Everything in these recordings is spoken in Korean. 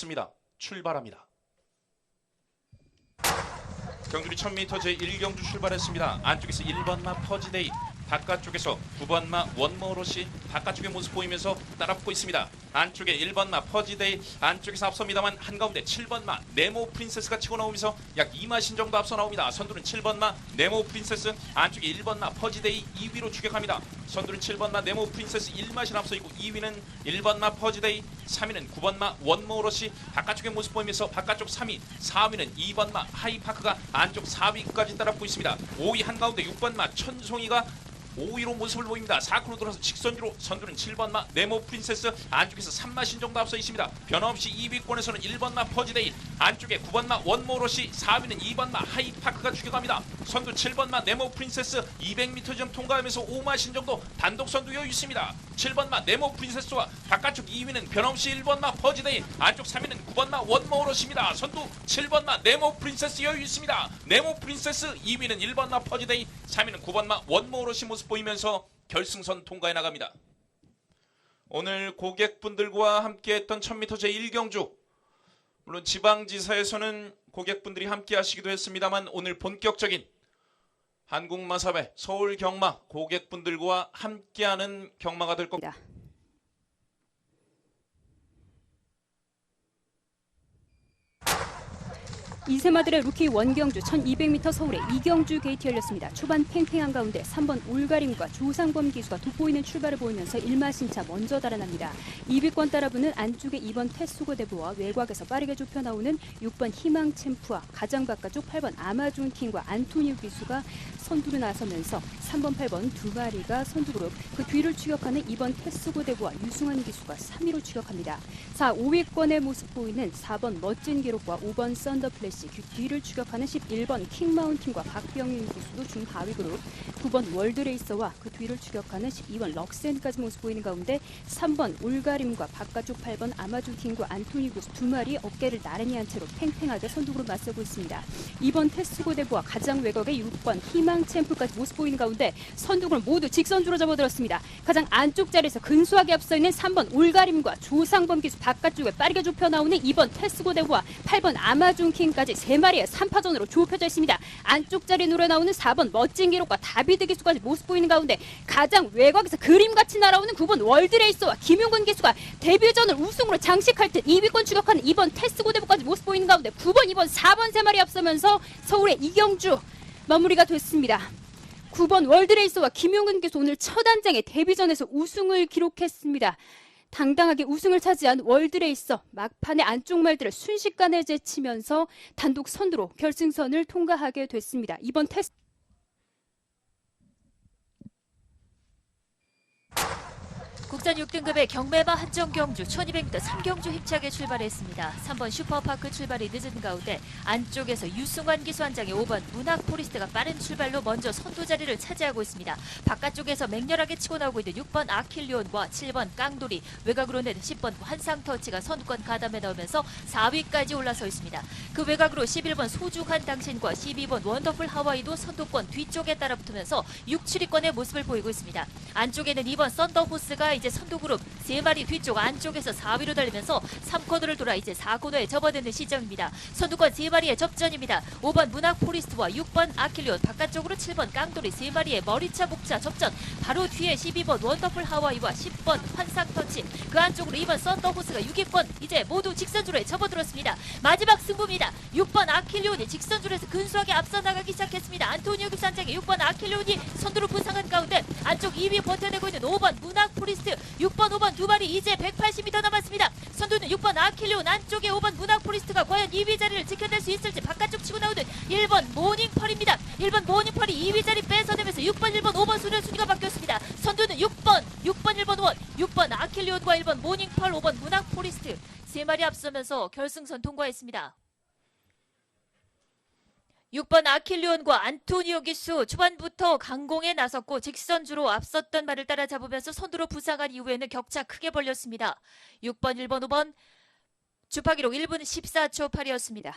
습니다 출발합니다. 경주리 1000m 제1경주 출발했습니다. 안쪽에서 1번마 퍼지데이, 바깥쪽에서 9번마 원모로시 바깥쪽의 모습 보이면서 따라붙고 있습니다. 안쪽에 1번마 퍼지데이 안쪽에서 앞섭니다만 한가운데 7번마 네모 프린세스가 치고 나오면서 약 2마신 정도 앞서 나옵니다. 선두는 7번마 네모 프린세스 안쪽에 1번마 퍼지데이 2위로 추격합니다. 선두는 7번마 네모 프린세스 1마신 앞서 있고 2위는 1번마 퍼지데이 3위는 9번마 원모로시 바깥쪽의 모습 보이면서 바깥쪽 3위 4위는 2번마 하이파크가 안쪽 4위까지 따라붙고 있습니다. 5위 한가운데 6번마 천송이가 5위로 모습을 보입니다. 4코로 돌아서 직선주로 선두는 7번마 네모 프린세스 안쪽에서 3마 신 정도 앞서 있습니다. 변함없이 2위권에서는 1번마 퍼지데이 안쪽에 9번마 원모로시 4위는 2번마 하이파크가 추격합니다. 선두 7번마 네모 프린세스 200m 점 통과하면서 5마 신 정도 단독 선두 여유 있습니다. 7번마 네모 프린세스와 바깥쪽 2위는 변함없이 1번마 퍼지데이 안쪽 3위는 9번마 원모로시입니다. 선두 7번마 네모 프린세스 여유 있습니다. 네모 프린세스 2위는 1번마 퍼지데이 3위는 9번마 원모로시 모습 보이면서 결승선 통과해 나갑니다. 오늘 고객분들과 함께했던 1000m 제1경주 물론 지방지사에서는 고객분들이 함께 하시기도 했습니다만 오늘 본격적인 한국마사회 서울 경마 고객분들과 함께하는 경마가 될 겁니다. 입니다. 이세마들의 루키 원경주 1200m 서울의 이경주 게이트 열렸습니다. 초반 팽팽한 가운데 3번 올가림과 조상범 기수가 돋보이는 출발을 보이면서 1마 신차 먼저 달아납니다. 2위권 따라붙는 안쪽에 2번 테스고 대부와 외곽에서 빠르게 좁혀 나오는 6번 희망 챔프와 가장 바깥쪽 8번 아마존 킹과 안토니우 기수가 선두로 나서면서 3번, 8번 두 마리가 선두 그룹 그 뒤를 추격하는 2번 테스고 대부와 유승환 기수가 3위로 추격합니다. 4, 5위권의 모습 보이는 4번 멋진 기록과 5번 썬더 플래시 그 뒤를 추격하는 11번 킹마운틴과 박병윤 기수도 중 하위 그룹 9번 월드레이서와 그 뒤를 추격하는 12번 럭센까지 모습 보이는 가운데 3번 올가림과 바깥쪽 8번 아마존 킹과 안토니 기수 두 마리 어깨를 나란히 한 채로 팽팽하게 선두그룹 맞서고 있습니다. 2번 테스고 대부와 가장 외곽의 6번 희망 챔프까지 모습 보이는 가운데 선두그룹 모두 직선주로 접어들었습니다. 가장 안쪽 자리에서 근소하게 앞서 있는 3번 올가림과 조상범 기수 바깥쪽에 빠르게 좁혀 나오는 2번 테스고 대부와 8번 아마존 킹까지 세 마리의 3파전으로 좁혀져 있습니다. 안쪽 자리 노려 나오는 4번 멋진 기록과 다비드 기수까지 모습 보이는 가운데 가장 외곽에서 그림같이 날아오는 9번 월드레이서와 김용근 기수가 데뷔전을 우승으로 장식할 듯 2위권 추격하는 2번 테스고 대부까지 모습 보이는 가운데 9번, 2번, 4번 세 마리 앞서면서 서울의 이경주 마무리가 됐습니다. 9번 월드레이서와 김용근 기수 오늘 첫 안장에 데뷔전에서 우승을 기록했습니다. 당당하게 우승을 차지한 월드레이서 막판의 안쪽 말들을 순식간에 제치면서 단독 선두로 결승선을 통과하게 됐습니다. 이번 테스트 국산 6등급의 경매마 한정경주 1200m 3경주 힘차게 출발했습니다. 3번 슈퍼파크 출발이 늦은 가운데 안쪽에서 유승환 기수 한 장의 5번 문학 포리스트가 빠른 출발로 먼저 선두 자리를 차지하고 있습니다. 바깥쪽에서 맹렬하게 치고 나오고 있는 6번 아킬리온과 7번 깡돌이 외곽으로는 10번 환상터치가 선두권 가담에 나오면서 4위까지 올라서 있습니다. 그 외곽으로 11번 소중한 당신과 12번 원더풀 하와이도 선두권 뒤쪽에 따라붙으면서 6, 7위권의 모습을 보이고 있습니다. 안쪽에는 2번 썬더호스가 이제 선두 그룹 3마리 뒤쪽 안쪽에서 4위로 달리면서 3코너를 돌아 이제 4코너에 접어드는 시점입니다. 선두권 3마리의 접전입니다. 5번 문학 포리스트와 6번 아킬리온 바깥쪽으로 7번 깡돌이 3마리의 머리차 목차 접전 바로 뒤에 12번 원더풀 하와이와 10번 환상 터치 그 안쪽으로 2번 썬더호스가 6위권 이제 모두 직선주로에 접어들었습니다. 마지막 승부입니다. 6번 아킬리온이 직선줄에서 근소하게 앞서 나가기 시작했습니다. 안토니오 기산장의 6번 아킬리온이 선두로 부상한 가운데 안쪽 2위 버텨내고 있는 5번 문학 포리스트 6번 5번 두 마리 이제 180m 남았습니다. 선두는 6번 아킬리온 안쪽에 5번 문학 포리스트가 과연 2위 자리를 지켜낼 수 있을지 바깥쪽 치고 나오는 1번 모닝펄입니다. 1번 모닝펄이 2위 자리 뺏어내면서 6번 1번 5번 순위 순위가 바뀌었습니다. 선두는 6번 6번 1번 5번 6번 아킬리온과 1번 모닝펄 5번 문학 포리스트 세 마리 앞서면서 결승선 통과했습니다. 6번 아킬리온과 안토니오 기수 초반부터 강공에 나섰고 직선주로 앞섰던 말을 따라잡으면서 선두로 부상한 이후에는 격차 크게 벌렸습니다. 6번, 1번, 5번 주파 기록 1분 14초 8이었습니다.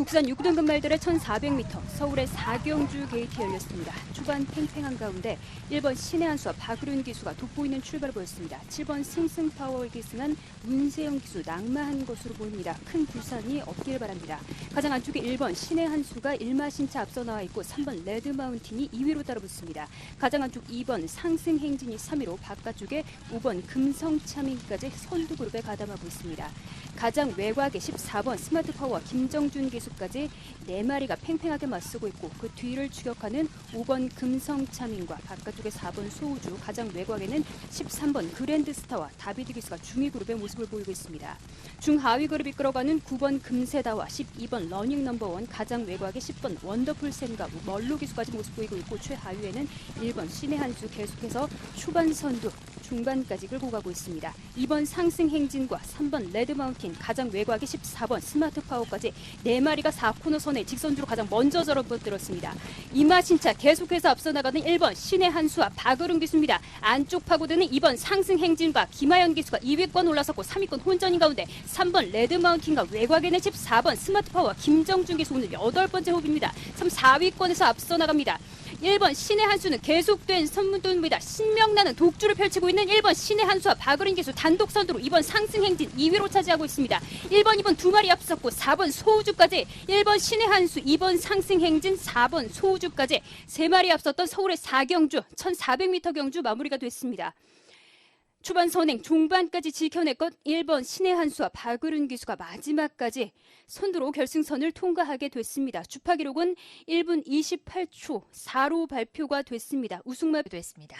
국산 6등급 말들의 1400m 서울의 4경주 게이트 열렸습니다. 초반 팽팽한 가운데 1번 신의 한수와 박으륜 기수가 돋보이는 출발을 보였습니다. 7번 승승파워를 기승한 문세영 기수 낭마한 것으로 보입니다. 큰 부산이 없길 바랍니다. 가장 안쪽에 1번 신의 한수가 1마신차 앞서 나와 있고 3번 레드마운틴이 2위로 따라붙습니다. 가장 안쪽 2번 상승행진이 3위로 바깥쪽에 5번 금성차민까지 선두그룹에 가담하고 있습니다. 가장 외곽에 14번 스마트파워와 김정준 기수 까지 4마리가 팽팽하게 맞서고 있고 그 뒤를 추격하는 5번 금성차민과 바깥쪽에 4번 소우주 가장 외곽에는 13번 그랜드스타와 다비드 기수가 중위 그룹의 모습을 보이고 있습니다. 중하위 그룹 이끌어가는 9번 금세다와 12번 러닝 넘버원 가장 외곽에 10번 원더풀 샘과 멀로 기수까지 모습 보이고 있고 최하위에는 1번 신의 한수 계속해서 초반 선두 중반까지 끌고 가고 있습니다. 2번 상승 행진과 3번 레드 마운틴 가장 외곽에 14번 스마트 파워까지 4마리가 4코너 선에 직선주로 가장 먼저 절어들었습니다. 이마신차 계속해서 앞서 나가는 1번 신의 한수와 박으름 기수입니다. 안쪽 파고드는 2번 상승 행진과 김하연 기수가 2위권 올라섰고 3위권 혼전인 가운데 3번 레드 마운틴과 외곽에는 14번 스마트 파워 김정준 기수 오늘 여덟 번째 호흡입니다. 3, 4위권에서 앞서 나갑니다. 1번 신의 한수는 계속된 선문도입니다. 신명나는 독주를 펼치고 있는 1번 신의 한수와 박으린 기수 단독 선두로 2번 상승 행진 2위로 차지하고 있습니다. 1번, 2번 두 마리 앞섰고 4번 소우주까지 1번 신의 한수, 2번 상승 행진, 4번 소우주까지 세 마리 앞섰던 서울의 4경주 1400m 경주 마무리가 됐습니다. 초반 선행 중반까지 지켜냈건 1번 신의 한수와 박으른 기수가 마지막까지 선두로 결승선을 통과하게 됐습니다. 주파 기록은 1분 28초 4로 발표가 됐습니다. 우승마 됐습니다.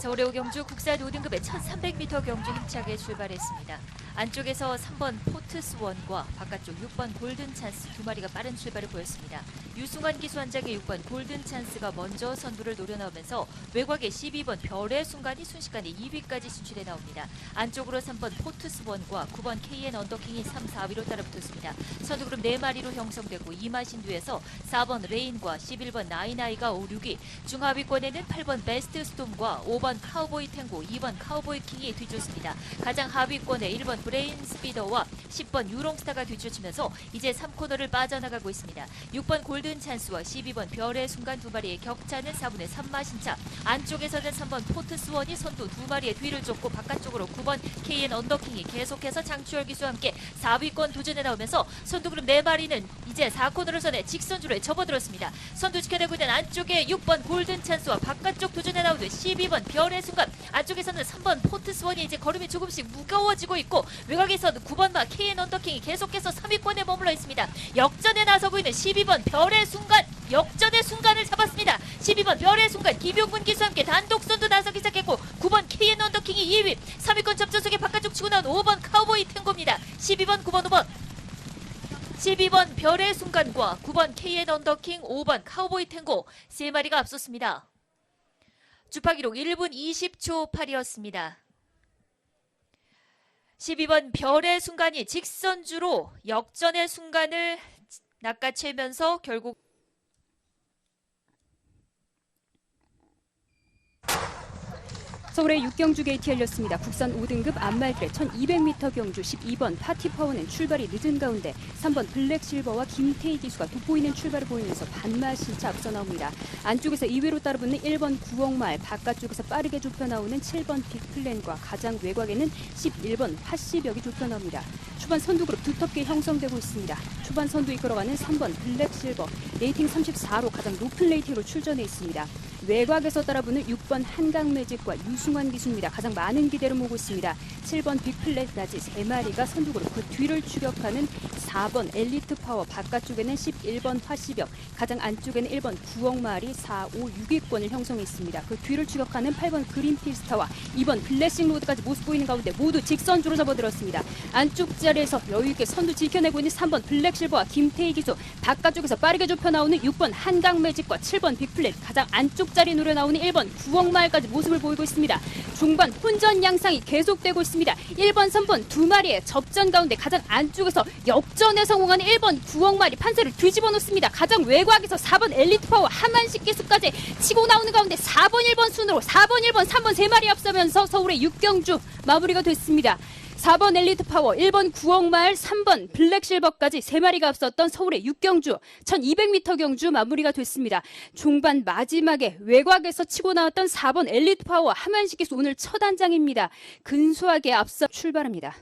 서울의 오경주 국산 5등급의 1300m 경주 힘차게 출발했습니다. 안쪽에서 3번 포트스원과 바깥쪽 6번 골든 찬스 두 마리가 빠른 출발을 보였습니다. 유승환 기수환장의 6번 골든 찬스가 먼저 선두를 노려나오면서 외곽에 12번 별의 순간이 순식간에 2위까지 진출해 나옵니다. 안쪽으로 3번 포트스원과 9번 KN 언더킹이 3, 4위로 따라붙었습니다. 선두 그룹 4마리로 형성되고 이마신 뒤에서 4번 레인과 11번 나이나이가 5, 6위 중하위권에는 8번 베스트 스톰과 5번 카우보이 탱고, 2번 카우보이 킹이 뒤쫓습니다. 가장 하위권에 1번 브레인 스피더와 10번 유롱스타가 뒤쫓으면서 이제 3코너를 빠져나가고 있습니다. 6번 골든 찬스와 12번 별의 순간 두 마리의 격차는 4분의 3마신 차. 안쪽에서는 3번 포트스원이 선두 두 마리의 뒤를 쫓고 바깥쪽으로 9번 KN 언더킹이 계속해서 장추열 기수와 함께 4위권 도전에 나오면서 선두 그룹 4마리는 이제 4코너를 선에 직선주로에 접어들었습니다. 선두 지켜내고 있는 안쪽에 6번 골든 찬스와 바깥쪽 도전에 나오는 12번 별의 순간 안쪽에서는 3번 포트스원이 이제 걸음이 조금씩 무거워지고 있고 외곽에서는 9번 마 KN 언더킹이 계속해서 3위권에 머물러 있습니다. 역전에 나서고 있는 12번 별의 순간 역전의 순간을 잡았습니다. 12번 별의 순간 김용군 기수와 함께 단독 선두 나서기 시작했고 9번 KN 언더킹이 2위 3위권 접전속에 바깥쪽 치고 나온 5번 카우보이 탱고입니다. 12번 9번 5번 12번 별의 순간과 9번 KN 언더킹 5번 카우보이 탱고 세 마리가 앞섰습니다. 주파 기록 1분 20초 8이었습니다. 12번 별의 순간이 직선주로 역전의 순간을 낚아채면서 결국 서울의 6경주 게이트 열렸습니다. 국산 5등급 안말들의 1200m 경주 12번 파티파워는 출발이 늦은 가운데 3번 블랙실버와 김태희 기수가 돋보이는 출발을 보이면서 반마신차 앞서 나옵니다. 안쪽에서 2위로 따라붙는 1번 구억말, 바깥쪽에서 빠르게 좁혀 나오는 7번 빅플랜과 가장 외곽에는 11번 화시벽이 좁혀 나옵니다. 초반 선두 그룹 두텁게 형성되고 있습니다. 초반 선두 이끌어가는 3번 블랙실버, 레이팅 34로 가장 높은 레이팅으로 출전해 있습니다. 외곽에서 따라붙는 6번 한강매직과 유승환 기수입니다. 가장 많은 기대를 모으고 있습니다. 7번 빅플랫까지 3마리가 선두 그룹 그 뒤를 추격하는 4번 엘리트 파워 바깥쪽에는 11번 화시벽 가장 안쪽에는 1번 구억마리 4, 5, 6위권을 형성했습니다. 그 뒤를 추격하는 8번 그린필스타와 2번 블레싱 로드까지 모습 보이는 가운데 모두 직선주로 접어들었습니다. 안쪽 자 자리에서 여유있게 선두 지켜내고 있는 3번 블랙실버와 김태희 기수 바깥쪽에서 빠르게 좁혀 나오는 6번 한강매직과 7번 빅플랫 가장 안쪽 자리 노려 나오는 1번 구억마을까지 모습을 보이고 있습니다. 중반 혼전 양상이 계속되고 있습니다. 1번, 3번 두 마리의 접전 가운데 가장 안쪽에서 역전에 성공하는 1번 구억마을이 판세를 뒤집어 놓습니다. 가장 외곽에서 4번 엘리트 파워 하만식 기수까지 치고 나오는 가운데 4번, 1번 순으로 4번, 1번, 3번 세 마리 앞서면서 서울의 6경주 마무리가 됐습니다. 4번 엘리트 파워, 1번 구억마을, 3번 블랙실버까지 세 마리가 앞섰던 서울의 6경주 1200m 경주 마무리가 됐습니다. 중반 마지막에 외곽에서 치고 나왔던 4번 엘리트 파워 하만식 기수 오늘 첫 안장입니다. 근소하게 앞서 출발합니다.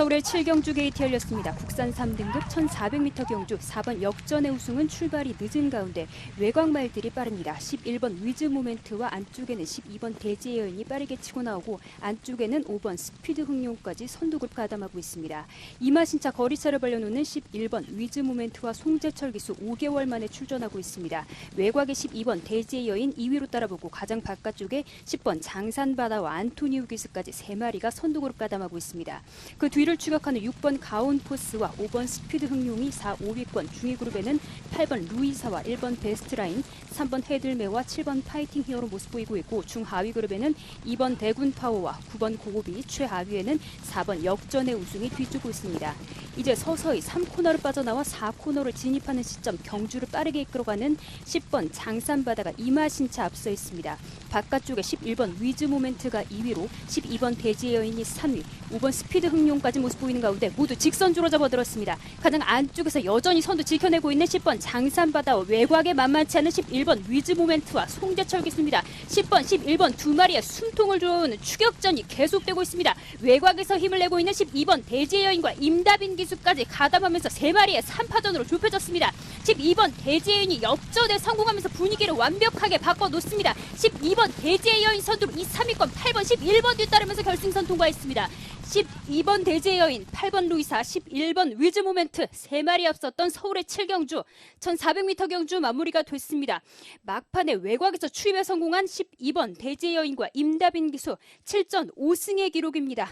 서울의 7경주 게이트 열렸습니다. 국산 3등급 1400m 경주 4번 역전의 우승은 출발이 늦은 가운데 외곽 말들이 빠릅니다. 11번 위즈 모멘트와 안쪽에는 12번 대지의 여인이 빠르게 치고 나오고 안쪽에는 5번 스피드 흥룡까지 선두그룹 가담하고 있습니다. 이마신차 거리차를 벌려놓는 11번 위즈 모멘트와 송재철 기수 5개월 만에 출전하고 있습니다. 외곽에 12번 대지의 여인 2위로 따라보고 가장 바깥쪽에 10번 장산바다와 안토니우 기수까지 3마리가 선두그룹 가담하고 있습니다. 그 뒤를 추격하는 6번 가온포스와 5번 스피드 흥룡이 4, 5위권 중위 그룹에는 8번 루이사와 1번 베스트라인, 3번 헤들메와 7번 파이팅 히어로 모습 보이고 있고 중하위 그룹에는 2번 대군 파워와 9번 고고비, 최하위에는 4번 역전의 우승이 뒤쫓고 있습니다. 이제 서서히 3코너를 빠져나와 4코너를 진입하는 시점 경주를 빠르게 이끌어가는 10번 장산바다가 이마신차 앞서 있습니다. 바깥쪽에 11번 위즈 모멘트가 2위로 12번 대지의 여인이 3위, 5번 스피드 흥룡까지 모습 보이는 가운데 모두 직선주로 접어들었습니다. 가장 안쪽에서 여전히 선두 지켜내고 있는 10번 장산바다와 외곽에 만만치 않은 11번 위즈 모멘트와 송재철 기수입니다. 10번, 11번 두 마리의 숨통을 조여오는 추격전이 계속되고 있습니다. 외곽에서 힘을 내고 있는 12번 대지의 여인과 임다빈 기수까지 가담하면서 세 마리의 3파전으로 좁혀졌습니다. 12번 대지의 여인이 역전에 성공하면서 분위기를 완벽하게 바꿔놓습니다. 12번 대지의 여인 선두로 2, 3위권 8번, 11번 뒤따르면서 결승선 통과했습니다. 12번 대지의 여인, 8번 루이사, 11번 위즈 모멘트 세 마리 앞섰던 서울의 7경주 1400m 경주 마무리가 됐습니다. 막판에 외곽에서 추입에 성공한 12번 대지의 여인과 임다빈 기수 7전 5승의 기록입니다.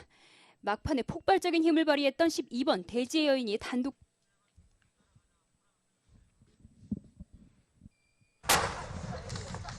막판에 폭발적인 힘을 발휘했던 12번 대지의 여인이 단독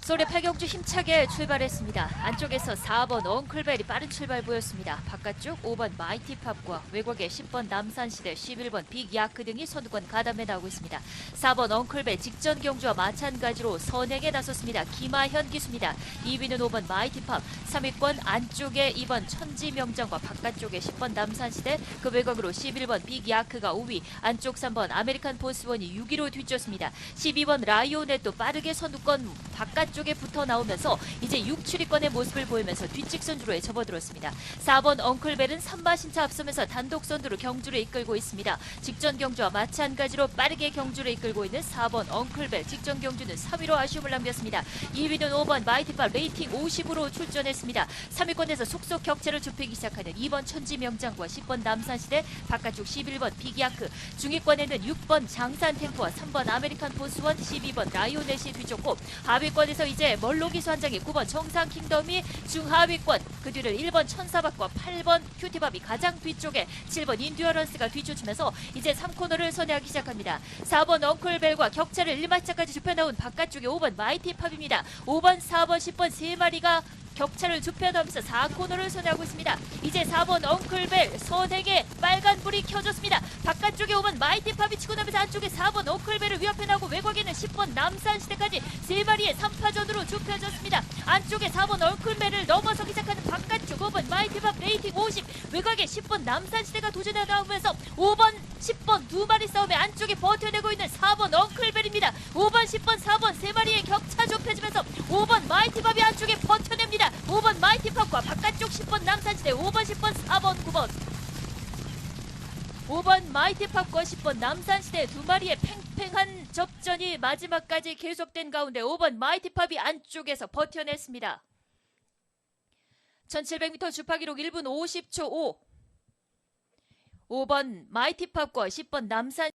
서울의 8경주 힘차게 출발했습니다. 안쪽에서 4번 엉클벨이 빠른 출발 보였습니다. 바깥쪽 5번 마이티팝과 외곽에 10번 남산시대, 11번 빅야크 등이 선두권 가담해 나오고 있습니다. 4번 엉클벨 직전 경주와 마찬가지로 선행에 나섰습니다. 김하현 기수입니다. 2위는 5번 마이티팝, 3위권 안쪽에 2번 천지명장과 바깥쪽에 10번 남산시대, 그 외곽으로 11번 빅야크가 5위, 안쪽 3번 아메리칸 포스원이 6위로 뒤쫓습니다. 12번 라이오넷도 빠르게 선두권 바깥쪽 에 붙어 나오면서 이제 6, 7위권의 모습을 보이면서 뒷직선 주로에 접어들었습니다. 4번 엉클벨은 3마 신차 앞서면서 단독 선두로 경주를 이끌고 있습니다. 직전 경주와 마찬가지로 빠르게 경주를 이끌고 있는 4번 엉클벨 직전 경주는 3위로 아쉬움을 남겼습니다. 2위는 5번 마이티팝 레이팅 50으로 출전했습니다. 3위권에서 속속 격차를 좁히기 시작하는 2번 천지명장과 10번 남산시대 바깥쪽 11번 빅야크 중위권에는 6번 장산템포와 3번 아메리칸 보스원 12번 라이오넷이 뒤쫓고 하위권에서 이제 멀로기수 한 장에 9번 정상킹덤이 중하위권 그 뒤를 1번 천사박과 8번 큐티밥이 가장 뒤쪽에 7번 인듀어런스가 뒤쫓으면서 이제 3코너를 선회하기 시작합니다. 4번 엉클벨과 격차를 1마차까지 좁혀나온 바깥쪽에 5번 마이티팝입니다. 5번, 4번, 10번 세 마리가 격차를 좁혀나오면서 4코너를 선회하고 있습니다. 이제 4번 엉클벨 선행에 빨간불이 켜졌습니다. 바깥쪽에 5번 마이티팝이 치고 나면서 안쪽에 4번 엉클벨을 위협해 나오고 외곽에는 10번 남산시대까지 세 마리의 3파전으로 좁혀졌습니다. 안쪽에 4번 엉클벨을 넘어서기 시작하는 바깥쪽 5번 마이티팝 레이팅 50 외곽에 10번 남산시대가 도전해 나오면서 5번 10번 두 마리 싸움에 안쪽에 버텨내고 있는 4번 엉클벨입니다. 5번 10번 4번 세 마리의 격차 좁혀지면서 5번 마이티팝이 안쪽에. 5번 마이티팝과 바깥쪽 10번 남산시대 5번 10번 4번 9번 5번 마이티팝과 10번 남산시대 두 마리의 팽팽한 접전이 마지막까지 계속된 가운데 5번 마이티팝이 안쪽에서 버텨냈습니다. 1700m 주파 기록 1분 50초 5 5번 마이티팝과 10번 남산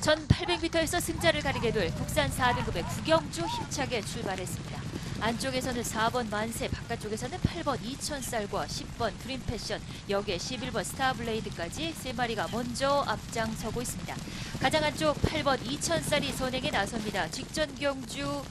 1800m에서 승자를 가리게 될 국산 4등급의 구경주 힘차게 출발했습니다. 안쪽에서는 4번 만세, 바깥쪽에서는 8번 2000쌀과 10번 드림패션, 여기에 11번 스타블레이드까지 세 마리가 먼저 앞장서고 있습니다. 가장 안쪽 8번 2000쌀이 선행에 나섭니다. 직전 경주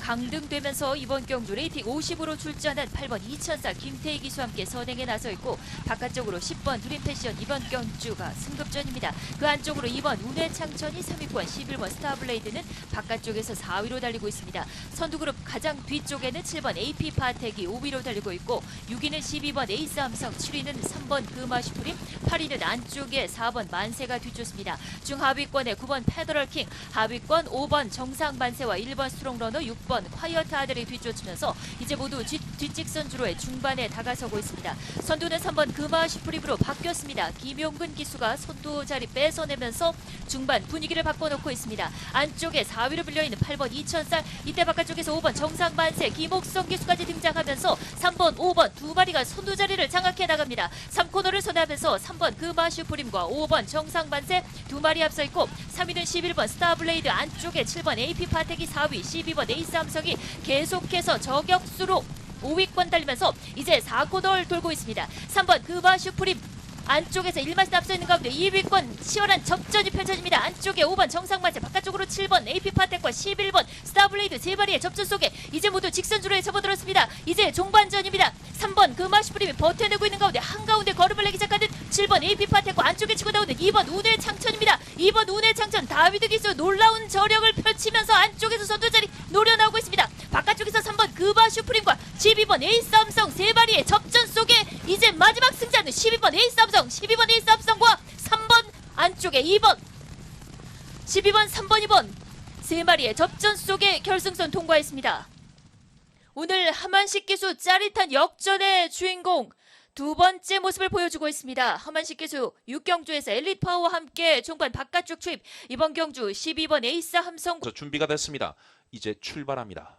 강등되면서 이번 경주 레이팅 50으로 출전한 8번 2000살 김태희 기수와 함께 선행에 나서 있고 바깥쪽으로 10번 드림패션 이번 경주가 승급전입니다. 그 안쪽으로 2번 운해 창천이 3위권 11번 스타블레이드는 바깥쪽에서 4위로 달리고 있습니다. 선두그룹 가장 뒤쪽에는 7번 AP 파텍이 5위로 달리고 있고 6위는 12번 에이스 함성 7위는 3번 금아시프림 8위는 안쪽에 4번 만세가 뒤쫓습니다. 중하위권에 9번 페더럴킹 하위권 5번 정상만세와 1번 스트롱러너 6번 콰이어트 아들이 뒤쫓으면서 이제 모두 뒷, 뒷직선 주로의 중반에 다가서고 있습니다. 선두는 3번 금아시프림으로 바뀌었습니다. 김용근 기수가 선두 자리 뺏어내면서 중반 분위기를 바꿔놓고 있습니다. 안쪽에 4위로 불려있는 8번 2000살 이때 바깥쪽에서 5번 정상만세 김옥성 기수까지 등장하면서 3번 5번 두 마리가 선두 자리를 장악해 나갑니다. 3코너를 선회하면서 3번 금아슈프림과 5번 정상만세 두 마리 앞서 있고 3위는 11번 스타블레이드 안쪽에 7번 AP 파텍이 4위 12번 에이스 함성이 계속해서 저격수로 5위권 달리면서 이제 4코너를 돌고 있습니다. 3번 금아슈프림 안쪽에서 1마신 앞서 있는 가운데 2위권 치열한 접전이 펼쳐집니다. 안쪽에 5번 정상만세, 바깥쪽으로 7번 AP 파텍과 11번 스타블레이드 세 마리의 접전 속에 이제 모두 직선주로에 접어들었습니다. 이제 종반전입니다. 3번 금아슈프림이 버텨내고 있는 가운데 한가운데 걸음을 내기 시작하는 7번 AP 파텍과 안쪽에 치고 나오는 2번 운해 창천입니다. 2번 운해 창천 다비드 기수 놀라운 저력을 펼치면서 안쪽에서 선두 자리 노려나오고 있습니다. 바깥쪽에서 3번 금아슈프림과 12번 에이스 삼성 세 마리의 접전 속에 이제 승자는 12번 에이스 삼성, 12번 에이스 삼성과 3번 안쪽에 2번 12번, 3번, 2번 세 마리의 접전 속에 결승선 통과했습니다. 오늘 하만식 기수 짜릿한 역전의 주인공 두 번째 모습을 보여주고 있습니다. 하만식 기수 6경주에서 엘리트 파워와 함께 종반 바깥쪽 투입 이번 경주 12번 에이스 함성 준비가 됐습니다. 이제 출발합니다.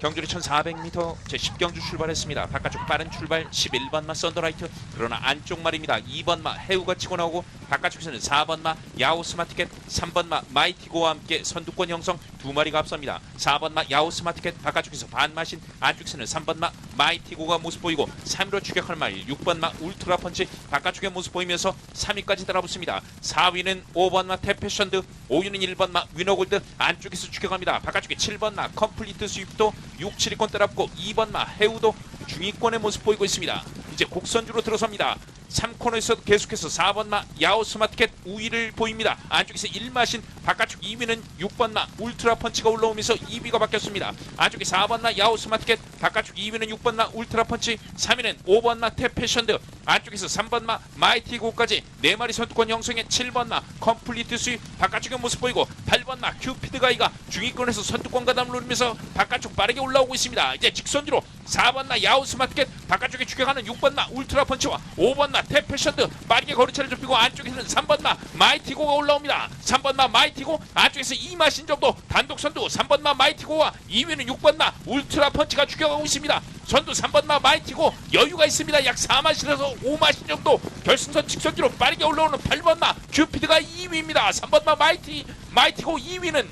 경주리 1400m 제 10경주 출발했습니다. 바깥쪽 빠른 출발 11번마 썬더라이트 그러나 안쪽 말입니다. 2번마 해우가 치고 나오고 바깥쪽에서는 4번마 야오 스마티켓 3번마 마이티고와 함께 선두권 형성 두 마리가 앞섭니다. 4번마 야오 스마티켓 바깥쪽에서 반마신 안쪽에서는 3번마 마이티고가 모습 보이고 3위로 추격할 말 6번마 울트라 펀치 바깥쪽에 모습 보이면서 3위까지 따라붙습니다. 4위는 5번마 테페션드 5위는 1번마 위너골드 안쪽에서 추격합니다. 바깥쪽에 7번마 컴플리트 스위프도 6, 7위권 따라붙고 2번마 해우도 중위권의 모습 보이고 있습니다. 이제 곡선주로 들어섭니다. 3코너에서 계속해서 4번 마 야오 스마트켓 우위를 보입니다. 안쪽에서 1마신 바깥쪽 2위는 6번 마 울트라 펀치가 올라오면서 2위가 바뀌었습니다. 안쪽에 4번 마 야오 스마트켓 바깥쪽 2위는 6번 마 울트라 펀치 3위는 5번마 테패션드 안쪽에서 3번 마 마이티 고까지 4마리 선두권 형성의 7번 마 컴플리트 수입 바깥쪽의 모습 보이고 8번 마 큐피드 가이가 중위권에서 선두권 가담을 누리면서 바깥쪽 빠르게 올라오고 있습니다. 이제 직선주로 4번 마 야오 스마트켓 바깥쪽에 추격하는 6번 마 울트라 펀치와 5번 마 테패션드 빠르게 거리차를 좁히고 안쪽에서는 3번마 마이티고가 올라옵니다. 3번마 마이티고 안쪽에서 2마신 정도 단독 선두 3번마 마이티고와 2위는 6번마 울트라 펀치가 추격하고 있습니다. 선두 3번마 마이티고 여유가 있습니다. 약 4마신에서 5마신 정도 결승선 직선주로 빠르게 올라오는 8번마 큐피드가 2위입니다. 3번마 마이티 마이티고 2위는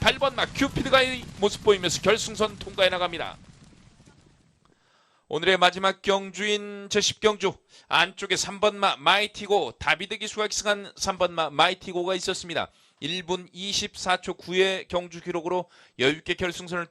8번마 큐피드가의 모습 보이면서 결승선 통과해 나갑니다. 오늘의 마지막 경주인 제10경주 안쪽에 3번마 마이티고 다비드 기수가 기승한 3번마 마이티고가 있었습니다. 1분 24초 9의 경주 기록으로 여유있게 결승선을 통